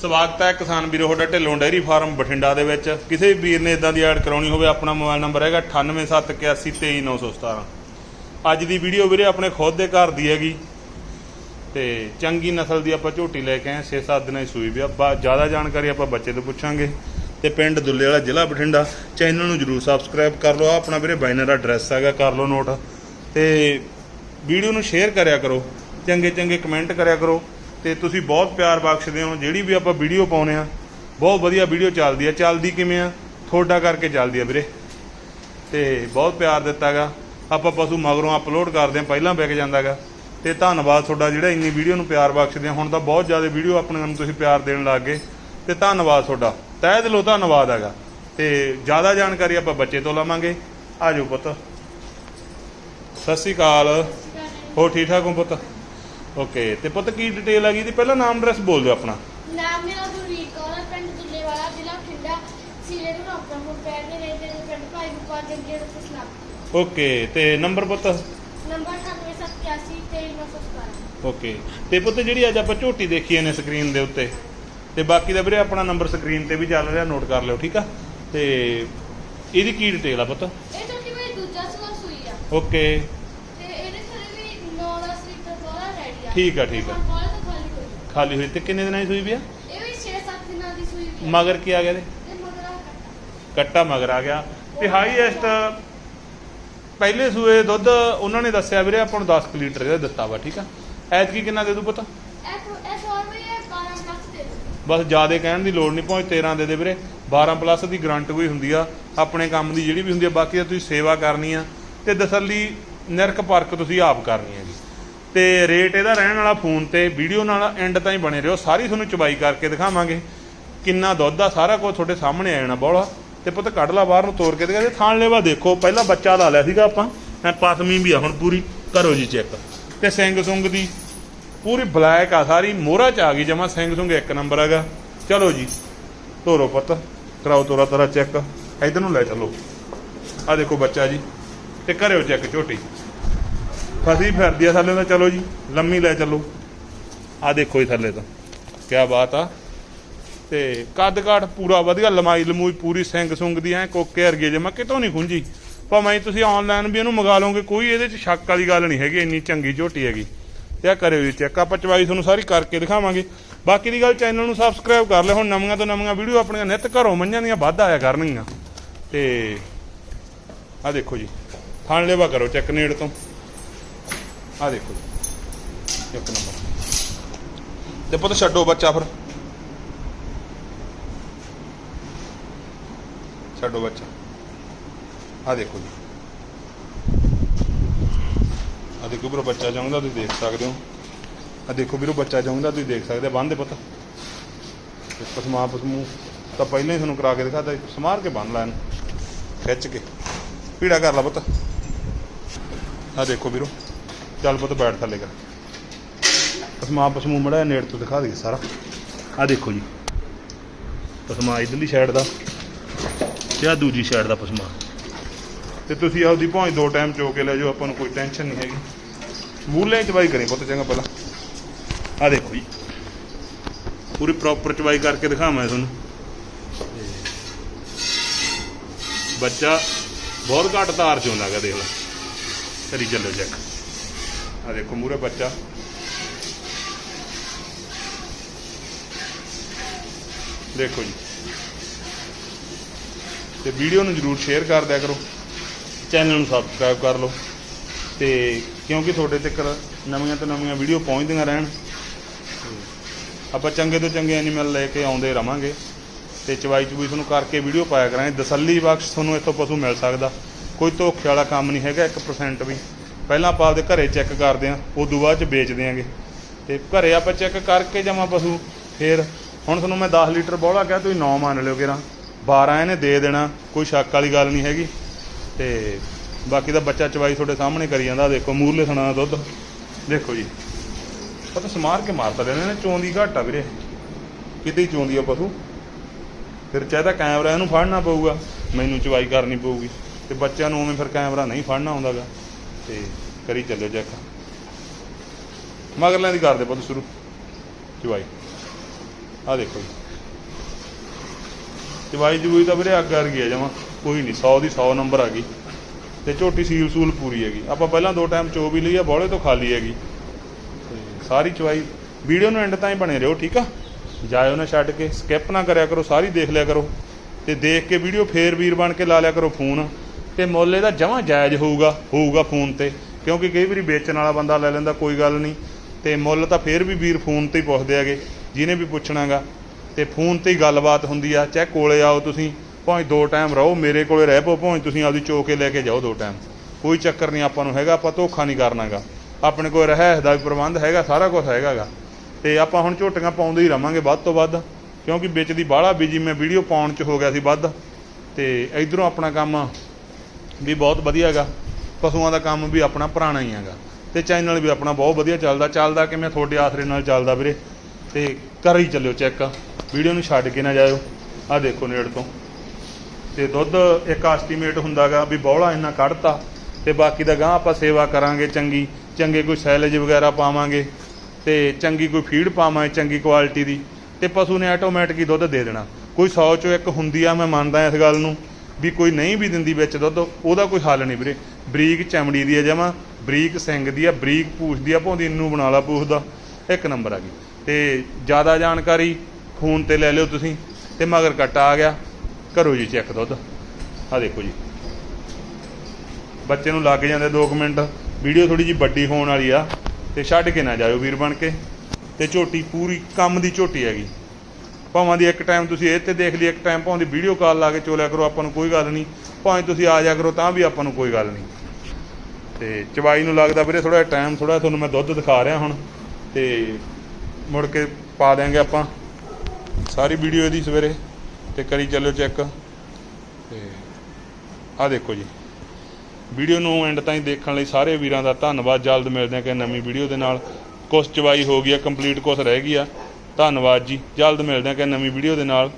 ਸਵਾਗਤ ਹੈ ਕਿਸਾਨ ਵੀਰੋ, ਤੁਹਾਡਾ ਢਿੱਲੋਂ ਡੈਰੀ ਫਾਰਮ ਬਠਿੰਡਾ ਦੇ ਵਿੱਚ। ਕਿਸੇ ਵੀ ਵੀਰ ਨੇ ਇਦਾਂ ਦੀ ਐਡ ਕਰਾਉਣੀ ਹੋਵੇ, ਆਪਣਾ ਮੋਬਾਈਲ ਨੰਬਰ ਹੈਗਾ 9871823917 ਅੱਜ ਦੀ ਵੀਡੀਓ ਵੀਰੇ ਆਪਣੇ ਖੁਦ ਦੇ ਘਰ ਦੀ ਹੈਗੀ। ਤੇ ਚੰਗੀ ਨਸਲ ਦੀ ਆਪਾਂ ਝੋਟੀ ਲੈ ਕੇ ਆਏ 6-7 ਦਿਨਾਂ ਦੀ ਸੂਈ ਵੀ ਆਪਾਂ ਜ਼ਿਆਦਾ ਜਾਣਕਾਰੀ ਆਪਾਂ ਬੱਚੇ ਤੋਂ ਪੁੱਛਾਂਗੇ। ਤੇ ਪਿੰਡ ਦੁੱਲੇ ਵਾਲਾ ਜ਼ਿਲ੍ਹਾ ਬਠਿੰਡਾ, ਚੈਨਲ ਨੂੰ ਜਰੂਰ ਸਬਸਕ੍ਰਾਈਬ ਕਰ ਲਓ। ਆਹ ਆਪਣਾ ਵੀਰੇ ਬਾਈਨਰ ਐਡਰੈਸ ਹੈਗਾ, ਕਰ ਲਓ ਨੋਟ ਤੇ ਵੀਡੀਓ ਨੂੰ ਸ਼ੇਅਰ ਕਰਿਆ ਕਰੋ ਚੰਗੇ ਚੰਗੇ ਕਮੈਂਟ ਕਰਿਆ ਕਰੋ। ਤੇ ਤੁਸੀਂ ਬਹੁਤ ਪਿਆਰ ਬਖਸ਼ਦੇ ਹੋ, ਜਿਹੜੀ ਵੀ ਆਪਾਂ ਵੀਡੀਓ ਪਾਉਨੇ ਆ ਬਹੁਤ ਵਧੀਆ ਵੀਡੀਓ ਚੱਲਦੀ ਆ ਚੱਲਦੀ ਕਿਵੇਂ ਆ? ਤੁਹਾਡਾ ਕਰਕੇ ਚੱਲਦੀ ਆ ਵੀਰੇ। ਤੇ ਬਹੁਤ ਪਿਆਰ ਦਿੱਤਾਗਾ। ਆਪਾਂ ਪਸ਼ੂ ਮਗਰੋਂ ਅਪਲੋਡ ਕਰਦੇ ਆ ਪਹਿਲਾਂ ਵਿਕ ਜਾਂਦਾਗਾ। ਤੇ ਧੰਨਵਾਦ ਤੁਹਾਡਾ ਜਿਹੜਾ ਇੰਨੀ ਵੀਡੀਓ ਨੂੰ ਪਿਆਰ ਬਖਸ਼ਦੇ ਆ ਹੁਣ ਤਾਂ ਬਹੁਤ ਜ਼ਿਆਦਾ ਵੀਡੀਓ ਆਪਣੇ ਨੂੰ ਤੁਸੀਂ ਪਿਆਰ ਦੇਣ ਲੱਗ ਗਏ। ਤੇ ਧੰਨਵਾਦ ਤੁਹਾਡਾ। ਤਹਿ ਦਿਲੋਂ ਧੰਨਵਾਦ ਹੈਗਾ। ਤੇ ਜ਼ਿਆਦਾ ਜਾਣਕਾਰੀ ਆਪਾਂ ਬੱਚੇ ਤੋਂ ਲਵਾਂਗੇ। ਆਜੋ ਪੁੱਤ। ਸਤਿ ਸ਼੍ਰੀ ਅਕਾਲ। ਹੋ ਠੀਕ ਠਾਕ ਹੋ ਪੁੱਤ? ਓਕੇ ਤੇ ਪੁੱਤ ਕੀ ਡਿਟੇਲ ਹੈਗੀ ਦੀ ਪਹਿਲਾਂ ਨਾਮ ਐਡਰੈਸ ਬੋਲ ਦਿਓ ਆਪਣਾ। ਨਾਮ ਮੇਰਾ ਗੁਰਵੀਰ ਕੌਰ ਹੈ ਪਿੰਡ ਦੁੱਲੇ ਵਾਲਾ ਜ਼ਿਲ੍ਹਾ ਬਠਿੰਡਾ। ਸੀਲੇ ਨੂੰ ਆਪਣਾ ਪੈਰ ਦੇ ਰਹੇ ਤੇ ਪਿੰਡ ਭਾਈ ਗੁਪਾਲ ਜੰਗੇ ਦੇ ਫਸਲਾ ਓਕੇ ਤੇ ਨੰਬਰ ਪੁੱਤ? ਨੰਬਰ 9781 ਓਕੇ ਤੇ ਪੁੱਤ ਜਿਹੜੀ ਅੱਜ ਆਪਾਂ ਝੋਟੀ ਦੇਖੀ ਨੇ ਸਕਰੀਨ ਦੇ ਉੱਤੇ ਤੇ ਬਾਕੀ ਦਾ ਵੀਰੇ ਆਪਣਾ ਨੰਬਰ ਸਕਰੀਨ ਤੇ ਵੀ ਚੱਲ ਰਿਹਾ ਨੋਟ ਕਰ ਲਿਓ ਠੀਕ ਆ? ਤੇ ਇਹਦੀ ਕੀ ਡਿਟੇਲ ਆ ਪੁੱਤ? ਇਹ ਟੋਟੀ ਵੀ ਦੂਜਾ ਸਵਾ ਸੂਈ ਆ। ਓਕੇ ਤੇ ਇਹਦੇ ਥੱਲੇ ਵੀ 9 10 ਲੀਟਰ ਬੋਲਾ ਰੈਡੀ ਆ ਠੀਕ ਆ, ਠੀਕ ਆ। ਖਾਲੀ ਹੋਈ ਤੇ ਕਿੰਨੇ ਦਿਨਾਂ ਦੀ ਸੂਈ ਵੀ ਆ ਇਹ ਵੀ 6-7 ਦਿਨਾਂ ਦੀ ਸੂਈ ਵੀ ਆ ਮਗਰ ਕੀ ਆ ਗਿਆ ਇਹਦੇ ਤੇ ਮਗਰ ਆ ਕੱਟਾ। ਕੱਟਾ ਮਗਰ ਆ ਗਿਆ। ਤੇ ਹਾਈਐਸਟ ਪਹਿਲੇ ਸੂਏ ਦੁੱਧ ਉਹਨਾਂ ਨੇ ਦੱਸਿਆ ਵੀਰੇ ਆਪਾਂ ਨੂੰ 10 ਕੁ ਲੀਟਰ ਇਹਦਾ ਦਿੱਤਾ ਵਾ ਠੀਕ ਆ? ਐਤਕੀ ਕਿੰਨਾ ਦੇ ਦੂ ਪੁੱਤ? ਇਹ ਤੋਂ- ਇਹ ਸੌ ਰੁਪਏ 12 ਪਲੱਸ ਦੇ ਦਿਓ। ਬਸ ਜਿਆਦੇ ਕਹਿਣ ਦੀ ਲੋੜ ਨਹੀਂ ਪਹੁੰਚ 13 ਦੇ ਦੇ ਵੀਰੇ। 12 ਪਲੱਸ ਦੀ ਗਰੰਟ ਕੋਈ ਹੁੰਦੀ ਆ ਆਪਣੇ ਕੰਮ ਦੀ ਜਿਹੜੀ ਵੀ ਹੁੰਦੀ ਆ ਬਾਕੀ ਤਾਂ ਤੁਸੀਂ ਸੇਵਾ ਕਰਨੀ ਆ। ਤੇ ਤਸੱਲੀ ਨਿਰਖ ਪਰਖ ਤੁਸੀਂ ਆਪ ਕਰਨੀ ਹੈਗੀ ਤੇ ਰੇਟ ਇਹਦਾ ਰਹਿਣ ਵਾਲਾ ਫੋਨ ਤੇ ਵੀਡੀਓ ਨਾਲ ਐਂਡ ਤਾਈਂ ਬਣੇ ਰਹੋ। ਸਾਰੀ ਤੁਹਾਨੂੰ ਚਬਾਈ ਕਰਕੇ ਦਿਖਾਵਾਂਗੇ। ਕਿੰਨਾ ਦੁੱਧ ਆ, ਸਾਰਾ ਕੁਝ ਤੁਹਾਡੇ ਸਾਹਮਣੇ ਆ ਜਾਣਾ ਬੋਲਾ ਤੇ ਪੁੱਤ ਕੱਢ ਲਾ ਬਾਹਰ ਨੂੰ, ਤੋੜ ਕੇ ਦਿਖਾ। ਦੇ ਥਾਣ ਲੈਵਾ ਦੇਖੋ, ਪਹਿਲਾਂ ਬੱਚਾ ਲਾ ਲਿਆ ਸੀਗਾ ਆਪਾਂ। ਐ ਪਾਸਮੀ ਵੀ ਆ ਹੁਣ ਪੂਰੀ, ਕਰੋ ਜੀ ਚੈੱਕ ਤੇ ਸਿੰਘ ਸੁੰਗ ਦੀ ਪੂਰੀ ਬਲੈਕ ਆ ਸਾਰੀ, ਮੋਹਰਾ ਚ ਆ ਗਈ ਜਮਾ। ਸਿੰਘ ਸੁੰਗ ਇੱਕ ਨੰਬਰ ਹੈਗਾ। ਚਲੋ ਜੀ ਤੋਰੋ ਪੁੱਤ। ਕਰਾਓ ਤੋਰਾ ਤੋਰਾ ਚੈੱਕ ਇਧਰ ਨੂੰ ਲੈ ਚੱਲੋ। ਆ ਦੇਖੋ ਬੱਚਾ ਜੀ। ਤੇ ਕਰਿਓ ਚੈੱਕ ਝੋਟੀ। ਫਸੀ ਫਿਰਦੀ ਆ ਥੱਲੇ ਤਾਂ ਚਲੋ ਜੀ, ਲੰਮੀ ਲੈ ਚੱਲੋ। ਆ ਦੇਖੋ ਜੀ ਥੱਲੇ ਤਾਂ ਕੀ ਬਾਤ ਆ। ਤੇ ਕੱਦ ਕਾਠ ਪੂਰਾ ਵਧੀਆ, ਲਮਾਈ ਲਮੂਈ ਪੂਰੀ ਸਿੰਗ ਸੁੰਗ ਦੀ, ਐ ਕੋਕੇ ਵਰਗੀ ਜਮਾ ਕਿਤੋਂ ਨਹੀਂ ਖੁੰਜੀ ਭਾਵੇਂ ਤੁਸੀਂ ਆਨਲਾਈਨ ਵੀ ਇਹਨੂੰ ਮੰਗਾ ਲਓਗੇ, ਕੋਈ ਇਹਦੇ ਚ ਸ਼ੱਕ ਵਾਲੀ ਗੱਲ ਨਹੀਂ ਹੈਗੀ, ਇੰਨੀ ਚੰਗੀ ਝੋਟੀ ਹੈਗੀ। ਤੇ ਕਰਿਓ ਜੀ ਚੈੱਕ, ਆਪਾਂ ਚਵਾਈ ਤੁਹਾਨੂੰ ਸਾਰੀ ਕਰਕੇ ਦਿਖਾਵਾਂਗੇ। ਬਾਕੀ ਦੀ ਗੱਲ ਚੈਨਲ ਨੂੰ ਸਬਸਕ੍ਰਾਈਬ ਕਰ ਲਿਓ, ਹੁਣ ਨਵੀਆਂ ਤੋਂ ਨਵੀਆਂ ਵੀਡੀਓ ਆਪਣੀਆਂ ਨਿੱਤ ਘਰੋਂ ਮੰਝਾਂ ਦੀਆਂ ਵੱਧ ਆਇਆ ਕਰਨਗੀਆਂ। ਤੇ ਆ ਦੇਖੋ ਜੀ ਥਾਣ ਲੈਵਾ ਕਰੋ ਚੈੱਕ ਨੇੜ ਤੋਂ। ਆ ਦੇਖੋ ਜੀ। ਇੱਕ ਨੰਬਰ। ਤੇ ਪੁੱਤ ਛੱਡੋ ਬੱਚਾ ਫਿਰ। ਛੱਡੋ ਬੱਚਾ। ਆ ਦੇਖੋ ਜੀ। ਆ ਦੇਖੋ ਵੀਰੋ, ਬੱਚਾ ਚਾਹੁੰਦਾ ਤੁਸੀਂ ਦੇਖ ਸਕਦੇ ਹੋ। ਆ ਦੇਖੋ ਵੀਰੋ, ਬੱਚਾ ਚਾਹੁੰਦਾ ਤੁਸੀਂ ਦੇਖ ਸਕਦੇ ਹੋ। ਬੰਨ੍ਹ ਦੇ ਪੁੱਤ। ਤੇ ਪਸਮਾ ਪਸਮੂ ਤਾਂ ਪਹਿਲਾਂ ਹੀ ਤੁਹਾਨੂੰ ਕਰਾ ਕੇ ਦਿਖਾਤਾ ਸਮਾਰ ਕੇ ਬੰਨ ਲੈਣ ਖਿੱਚ ਕੇ। ਪੀੜਾ ਕਰ ਲਾ ਪੁੱਤ। ਆ ਦੇਖੋ ਵੀਰੋ। ਚੱਲ ਪੁੱਤ ਬੈਠ ਥੱਲੇ ਕਰ। ਪਸਮਾ ਪਸਮੂ ਮੜਾ ਨੇੜ ਤੋਂ ਦਿਖਾ ਦੇ ਸਾਰਾ। ਆ ਦੇਖੋ ਜੀ। ਪਸਮਾ ਇਧਰਲੀ ਸਾਈਡ ਦਾ ਤੇ ਆ ਦੂਜੀ ਸਾਈਡ ਦਾ ਪਸਮਾ ਤੇ ਤੁਸੀਂ ਆਪਦੀ ਪਹੁੰਚ ਦੋ ਟਾਈਮ ਚੋ ਕੇ ਲੈ ਜਾਓ, ਆਪਾਂ ਨੂੰ ਕੋਈ ਟੈਨਸ਼ਨ ਨਹੀਂ ਹੈਗੀ। ਮੂਲੇ ਚਵਾਈ ਕਰੇ ਪੁੱਤ ਚੰਗਾ ਪਹਿਲਾਂ। ਆ ਦੇਖੋ ਜੀ। ਪੂਰੀ ਪ੍ਰੋਪਰ ਚਵਾਈ ਕਰਕੇ ਦਿਖਾਵਾਂ ਤੁਹਾਨੂੰ। ਬੱਚਾ ਬਹੁਤ ਘੱਟ ਤਾਰ ਚ ਹੁੰਦਾ ਗਾ ਦੇਖ ਲੈ। ਕਰੀ ਚੱਲੋ ਚੈੱਕ ਆ ਦੇਖੋ ਮੂਰੇ ਬੱਚਾ। ਦੇਖੋ ਜੀ। ਤੇ ਵੀਡੀਓ ਨੂੰ ਜਰੂਰ ਸ਼ੇਅਰ ਕਰ ਦਿਆ ਕਰੋ। ਚੈਨਲ ਨੂੰ ਸਬਸਕ੍ਰਾਈਬ ਕਰ ਲਓ। ਤੇ ਕਿਉਂਕਿ ਤੁਹਾਡੇ ਤੱਕ ਨਵੀਆਂ ਤੋਂ ਨਵੀਆਂ ਵੀਡੀਓ ਪਹੁੰਚਦੀਆਂ ਰਹਿਣ। ਆਪਾਂ ਚੰਗੇ ਤੋਂ ਚੰਗੇ ਐਨੀਮਲ ਲੈ ਕੇ ਆਉਂਦੇ ਰਵਾਂਗੇ। ਤੇ ਚਵਾਈ ਚੁਈ ਤੁਹਾਨੂੰ ਕਰਕੇ ਵੀਡੀਓ ਪਾਇਆ ਕਰਾਂਗੇ। ਤਸੱਲੀ ਬਖਸ਼ ਤੁਹਾਨੂੰ ਇੱਥੋਂ ਪਸ਼ੂ ਮਿਲ ਸਕਦਾ। ਕੋਈ ਧੋਖੇ ਵਾਲਾ ਕੰਮ ਨਹੀਂ ਹੈਗਾ 1% ਵੀ। ਪਹਿਲਾਂ ਆਪਾਂ ਆਪਦੇ ਘਰੇ ਚੈੱਕ ਕਰਦੇ ਆਂ ਉਦੋਂ ਬਾਅਦ ਚ ਵੇਚ ਦਿਆਂਗੇ ਤੇ ਘਰੇ ਆਪਾਂ ਚੈੱਕ ਕਰਕੇ ਜਮਾ ਪਸ਼ੂ, ਫੇਰ ਹੁਣ ਤੁਹਾਨੂੰ ਮੈਂ 10 ਲੀਟਰ ਬੋਲਾ ਕਿਹਾ, ਤੁਸੀਂ 9 ਮੰਨ ਲਿਓ ਕਿਰਾ 12 ਇਹਨੇ ਦੇ ਦੇਣਾ, ਕੋਈ ਸ਼ੱਕ ਵਾਲੀ ਗੱਲ ਨਹੀਂ ਹੈਗੀ। ਤੇ ਬਾਕੀ ਦਾ ਬੱਚਾ ਚਵਾਈ ਤੁਹਾਡੇ ਸਾਹਮਣੇ ਕਰੀ ਜਾਂਦਾ, ਦੇਖੋ ਮੂਰਲੇ ਸਣਾ ਦਾ ਦੁੱਧ। ਦੇਖੋ ਜੀ, ਪਤਾ ਸਮਾਰ ਕੇ ਮਾਰਤਾ ਲੈਣੇ ਨੇ ਚੋਂਦੀ ਘੱਟ ਆ ਵੀਰੇ। ਕਿਤੇ ਹੀ ਚੋਂਦੀ ਆ ਪਸ਼ੂ। ਫਿਰ ਚਾਹਤਾ ਕੈਮਰਾ ਇਹਨੂੰ ਫੜਨਾ ਪਊਗਾ, ਮੈਨੂੰ ਚਵਾਈ ਕਰਨੀ ਪਊਗੀ। ਤੇ ਬੱਚਿਆਂ ਨੂੰ ਉਵੇਂ ਫਿਰ ਕੈਮਰਾ ਨਹੀਂ ਫੜਨਾ ਆਉਂਦਾਗਾ। ਤੇ ਕਰੀ ਚੱਲਿਓ ਚੈੱਕ ਮਗਰਲਿਆਂ ਦੀ ਕਰਦੇ ਪੁੱਤ ਸ਼ੁਰੂ। ਚਵਾਈ ਆ ਦੇਖੋ ਜੀ। ਚਵਾਈ ਜੂਈ ਤਾਂ ਵੀਰੇ ਅੱਗ ਕਰ ਗਿਆ ਜਮਾ। ਕੋਈ ਨਹੀਂ 100 ਦੀ 100 ਨੰਬਰ ਆ ਗਈ। ਤੇ ਝੋਟੀ ਸੀਲ ਸੂਲ ਪੂਰੀ ਹੈਗੀ। ਆਪਾਂ ਪਹਿਲਾਂ ਦੋ ਟਾਈਮ ਚੋ ਵੀ ਲਈ ਆ, ਬੋਲੇ ਤੋਂ ਖਾਲੀ ਹੈਗੀ। ਤੇ ਸਾਰੀ ਚਵਾਈ, ਵੀਡੀਓ ਨੂੰ ਐਂਡ ਤਾਈਂ ਬਣੇ ਰਹੋ, ਠੀਕ ਆ? ਜਾਇਓ ਨਾ ਛੱਡ ਕੇ ਸਕਿਪ ਨਾ ਕਰਿਆ ਕਰੋ, ਸਾਰੀ ਦੇਖ ਲਿਆ ਕਰੋ। ਤੇ ਦੇਖ ਕੇ ਵੀਡੀਓ ਫੇਰ ਵੀਰ ਬਣ ਕੇ ਲਾ ਲਿਆ ਕਰੋ ਫੋਨ। ਤੇ ਮੁੱਲ ਇਹਦਾ ਜਮਾਂ ਜਾਇਜ਼ ਹੋਊਗਾ ਹੋਊਗਾ ਫੋਨ ਤੇ, ਕਿਉਂਕਿ ਕਈ ਵਾਰੀ ਵੇਚਣ ਵਾਲਾ ਬੰਦਾ ਲੈ ਲੈਂਦਾ, ਕੋਈ ਗੱਲ ਨਹੀਂ। ਤੇ ਮੁੱਲ ਤਾਂ ਫੇਰ ਵੀ ਵੀਰ ਫੋਨ ਤੇ ਹੀ ਪੁੱਛਦੇ ਆਗੇ ਜਿਹਨੇ ਵੀ ਪੁੱਛਣਾਗਾ ਤੇ ਫੋਨ ਤੇ ਹੀ ਗੱਲਬਾਤ ਹੁੰਦੀ ਆ, ਚਾਹੇ ਕੋਲੇ ਆਓ ਤੁਸੀਂ, ਭਾਵੇਂ ਦੋ ਟਾਈਮ ਰਹੋ, ਮੇਰੇ ਕੋਲੇ ਰਹਿ ਪਓ, ਭਾਵੇਂ ਤੁਸੀਂ ਆਪਦੀ ਚੋਕੇ ਲੈ ਕੇ ਜਾਓ ਦੋ ਟਾਈਮ। ਕੋਈ ਚੱਕਰ ਨਹੀਂ ਆਪਾਂ ਨੂੰ ਹੈਗਾ, ਆਪਾਂ ਧੋਖਾ ਨਹੀਂ ਕਰਨਾਗਾ ਆਪਣੇ ਕੋਲ ਰਹਿ ਦਾ ਵੀ ਪ੍ਰਬੰਧ ਹੈਗਾ, ਸਾਰਾ ਕੁਝ ਹੈਗਾਗਾ ਤੇ ਆਪਾਂ ਹੁਣ ਝੋਟੀਆਂ ਪਾਉਂਦੇ ਹੀ ਰਵਾਂਗੇ ਵੱਧ ਤੋਂ ਵੱਧ, ਕਿਉਂਕਿ ਵਿੱਚ ਦੀ ਬਾਹਲਾ ਬਿਜ਼ੀ ਮੈਂ ਵੀਡੀਓ ਪਾਉਣ 'ਚ ਹੋ ਗਿਆ ਸੀ ਵੱਧ। ਤੇ ਇਧਰੋਂ ਆਪਣਾ ਕੰਮ ਵੀ ਬਹੁਤ ਵਧੀਆ ਹੈਗਾ। ਪਸ਼ੂਆਂ ਦਾ ਕੰਮ ਵੀ ਆਪਣਾ ਪੁਰਾਣਾ ਹੀ ਹੈਗਾ। ਤੇ ਚੈਨਲ ਵੀ ਆਪਣਾ ਬਹੁਤ ਵਧੀਆ ਚੱਲਦਾ। ਚੱਲਦਾ ਕਿ ਮੈਂ ਤੁਹਾਡੇ ਆਸਰੇ ਨਾਲ ਚੱਲਦਾ ਵੀਰੇ। ਤੇ ਕਰ ਹੀ ਚੱਲਿਓ ਚੈੱਕ ਵੀਡੀਓ ਨੂੰ ਛੱਡ ਕੇ ਨਾ ਜਾਇਓ। ਆ ਦੇਖੋ ਨੇੜ ਤੋਂ। ਤੇ ਦੁੱਧ ਇੱਕ ਐਸਟੀਮੇਟ ਹੁੰਦਾਗਾ ਵੀ ਬੌਲਾ ਇੰਨਾ ਕੱਢਤਾ। ਤੇ ਬਾਕੀ ਦਾ ਗਾਂ ਆਪਾਂ ਸੇਵਾ ਕਰਾਂਗੇ ਚੰਗੀ। ਚੰਗੇ ਕੋਈ ਸੈਲੇਜ ਵਗੈਰਾ ਪਾਵਾਂਗੇ। ਤੇ ਚੰਗੀ ਕੋਈ ਫੀਡ ਪਾਵਾਂਗੇ ਚੰਗੀ ਕੁਆਲਿਟੀ ਦੀ। ਤੇ ਪਸ਼ੂ ਨੇ ਆਟੋਮੈਟਿਕ ਹੀ ਦੁੱਧ ਦੇ ਦੇਣਾ। ਕੋਈ 100 ਚੋਂ ਇੱਕ ਹੁੰਦੀ ਆ, ਮੈਂ ਮੰਨਦਾ ਇਸ ਗੱਲ ਨੂੰ। ਵੀ ਕੋਈ ਨਹੀਂ ਵੀ ਦਿੰਦੀ ਵਿੱਚ ਦੁੱਧ, ਉਹਦਾ ਕੋਈ ਹੱਲ ਨਹੀਂ ਵੀਰੇ। ਬਰੀਕ ਚਮੜੀ ਦੀ ਆ ਜਮਾ, ਬਰੀਕ ਸਿੰਗ ਦੀ ਆ, ਬਰੀਕ ਪੂਛ ਦੀ ਆ ਭੌਂਦੀ ਨੂੰ ਬਣਾ ਲਾ ਪੂਛ ਦਾ। ਇੱਕ ਨੰਬਰ ਆ ਗਈ। ਤੇ ਜ਼ਿਆਦਾ ਜਾਣਕਾਰੀ ਫੋਨ ਤੇ ਲੈ ਲਿਓ ਤੁਸੀਂ, ਤੇ ਮਗਰ ਕੱਟ ਆ ਗਿਆ। ਕਰੋ ਜੀ ਚੈੱਕ ਦੁੱਧ। ਆ ਦੇਖੋ ਜੀ। ਬੱਚੇ ਨੂੰ ਲੱਗ ਜਾਂਦੇ 2 ਮਿੰਟ। ਵੀਡੀਓ ਥੋੜੀ ਜੀ ਵੱਡੀ ਹੋਣ ਵਾਲੀ ਆ। ਤੇ ਛੱਡ ਕੇ ਨਾ ਜਾਇਓ ਵੀਰ ਬਣ ਕੇ। ਤੇ ਝੋਟੀ ਪੂਰੀ ਕੰਮ ਦੀ ਝੋਟੀ ਹੈਗੀ। ਭਾਵੇਂ ਦੀ ਇੱਕ ਟਾਈਮ ਤੁਸੀਂ ਇਹ ਤੇ ਦੇਖ ਲਈ, ਇੱਕ ਟਾਈਮ ਭਾਵੇਂ ਦੀ ਵੀਡੀਓ ਕਾਲ ਲਾ ਕੇ ਚੋਲਿਆ ਕਰੋ, ਆਪਾਂ ਨੂੰ ਕੋਈ ਗੱਲ ਨਹੀਂ। ਭਾਵੇਂ ਤੁਸੀਂ ਆ ਜਾ ਕਰੋ, ਤਾਂ ਵੀ ਆਪਾਂ ਨੂੰ ਕੋਈ ਗੱਲ ਨਹੀਂ। ਤੇ ਚਵਾਈ ਨੂੰ ਲੱਗਦਾ ਵੀਰੇ ਥੋੜਾ ਟਾਈਮ ਥੋੜਾ ਤੁਹਾਨੂੰ ਮੈਂ ਦੁੱਧ ਦਿਖਾ ਰਿਹਾ ਹੁਣ। ਤੇ ਮੁੜ ਕੇ ਪਾ ਦਿਆਂਗੇ ਆਪਾਂ ਸਾਰੀ ਵੀਡੀਓ ਇਹਦੀ ਸਵੇਰੇ। ਤੇ ਕਰੀ ਚੱਲਿਓ ਚੈੱਕ ਤੇ ਆ ਦੇਖੋ ਜੀ। ਵੀਡੀਓ ਨੂੰ ਐਂਡ ਤਾਈਂ ਦੇਖਣ ਲਈ ਸਾਰੇ ਵੀਰਾਂ ਦਾ ਧੰਨਵਾਦ। ਜਲਦ ਮਿਲਦੇ ਹਾਂ ਕਿ ਨਵੀਂ ਵੀਡੀਓ ਦੇ ਨਾਲ। ਕੁਛ ਚਵਾਈ ਹੋ ਗਈ ਆ ਕੰਪਲੀਟ ਕੁਛ ਰਹਿ ਗਈ ਆ। ਧੰਨਵਾਦ ਜੀ। ਜਲਦ ਮਿਲਦੇ ਹਾਂ ਕਿ ਨਵੀਂ ਵੀਡੀਓ ਦੇ ਨਾਲ।